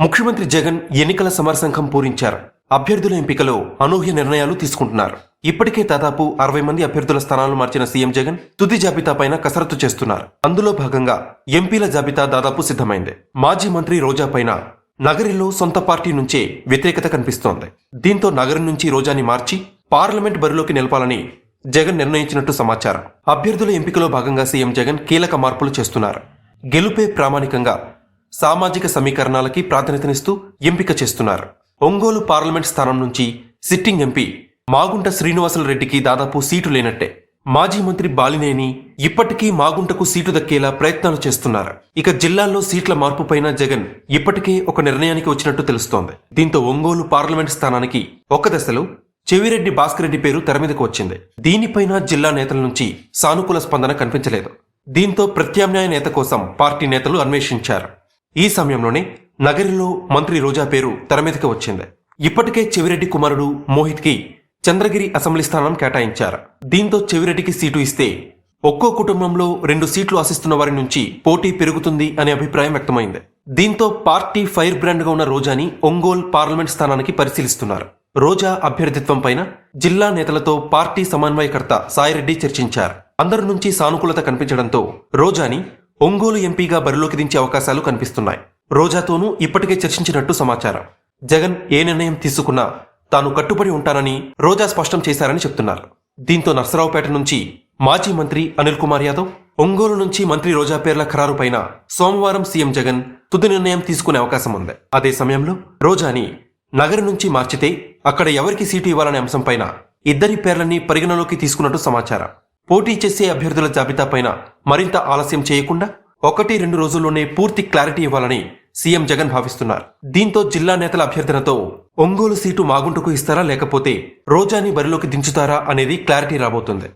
ముఖ్యమంత్రి జగన్ ఎన్నికల సమరసంఘం పూరించారు. అభ్యర్థుల ఎంపికలో అనూహ్య నిర్ణయాలు తీసుకుంటున్నారు. ఇప్పటికే దాదాపు అరవై మంది అభ్యర్థుల స్థానాలు మార్చిన సీఎం జగన్ తుది జాబితా పైన కసరత్తు చేస్తున్నారు. అందులో భాగంగా ఎంపీల జాబితా దాదాపు సిద్ధమైంది. మాజీ మంత్రి రోజా పైన నగరిలో సొంత పార్టీ నుంచే వ్యతిరేకత కనిపిస్తోంది. దీంతో నగరం నుంచి రోజాని మార్చి పార్లమెంట్ బరిలోకి నిలపాలని జగన్ నిర్ణయించినట్టు సమాచారం. అభ్యర్థుల ఎంపికలో భాగంగా సీఎం జగన్ కీలక మార్పులు చేస్తున్నారు. గెలుపే ప్రామాణికంగా సామాజిక సమీకరణాలకి ప్రాధాన్యతనిస్తూ ఎంపిక చేస్తున్నారు. ఒంగోలు పార్లమెంట్ స్థానం నుంచి సిట్టింగ్ ఎంపీ మాగుంట శ్రీనివాసులు రెడ్డికి దాదాపు సీటు లేనట్టే. మాజీ మంత్రి బాలినేని ఇప్పటికీ మాగుంటకు సీటు దక్కేలా ప్రయత్నాలు చేస్తున్నారు. ఇక జిల్లాల్లో సీట్ల మార్పుపైన జగన్ ఇప్పటికే ఒక నిర్ణయానికి వచ్చినట్టు తెలుస్తోంది. దీంతో ఒంగోలు పార్లమెంట్ స్థానానికి ఒక దశలో చెవిరెడ్డి భాస్కర్ రెడ్డి పేరు తెరమీదకు వచ్చింది. దీనిపైన జిల్లా నేతల నుంచి సానుకూల స్పందన కనిపించలేదు. దీంతో ప్రత్యామ్నాయ నేత కోసం పార్టీ నేతలు అన్వేషించారు. ఈ సమయంలోనే నగరిలో మంత్రి రోజా పేరు తెర మీదకి వచ్చింది. ఇప్పటికే చెవిరెడ్డి కుమారుడు మోహిత్కి చంద్రగిరి అసెంబ్లీ స్థానం కేటాయించారు. దీంతో చెవిరెడ్డికి సీటు ఇస్తే ఒక్కో కుటుంబంలో రెండు సీట్లు ఆశిస్తున్న వారి నుంచి పోటీ పెరుగుతుంది అనే అభిప్రాయం వ్యక్తమైంది. దీంతో పార్టీ ఫైర్ బ్రాండ్గా ఉన్న రోజాని ఒంగోల్ పార్లమెంట్ స్థానానికి పరిశీలిస్తున్నారు. రోజా అభ్యర్థిత్వం పైన జిల్లా నేతలతో పార్టీ సమన్వయకర్త సాయిరెడ్డి చర్చించారు. అందరి నుంచి సానుకూలత కనిపించడంతో రోజాని ఒంగోలు ఎంపీగా బరిలోకి దించే అవకాశాలు కనిపిస్తున్నాయి. రోజాతోనూ ఇప్పటికే చర్చించినట్టు సమాచారం. జగన్ ఏ నిర్ణయం తీసుకున్నా తాను కట్టుబడి ఉంటానని రోజా స్పష్టం చేశారని చెప్తున్నారు. దీంతో నర్సరావుపేట నుంచి మాజీ మంత్రి అనిల్ కుమార్ యాదవ్ ఒంగోలు నుంచి మంత్రి రోజా పేర్ల ఖరారు పైన సోమవారం సీఎం జగన్ తుది నిర్ణయం తీసుకునే అవకాశం ఉంది. అదే సమయంలో రోజాని నగరం నుంచి మార్చితే అక్కడ ఎవరికి సీటు ఇవ్వాలనే అంశంపైన ఇద్దరి పేర్లని పరిగణలోకి తీసుకున్నట్టు సమాచారం. పోటీ చేసే అభ్యర్థుల జాబితా పైన మరింత ఆలస్యం చేయకుండా ఒకటి రెండు రోజుల్లోనే పూర్తి క్లారిటీ ఇవ్వాలని సీఎం జగన్ భావిస్తున్నారు. దీంతో జిల్లా నేతల అభ్యర్థనతో ఒంగోలు సీటు మాగుంటకు ఇస్తారా లేకపోతే రోజాని బరిలోకి దించుతారా అనేది క్లారిటీ రాబోతుంది.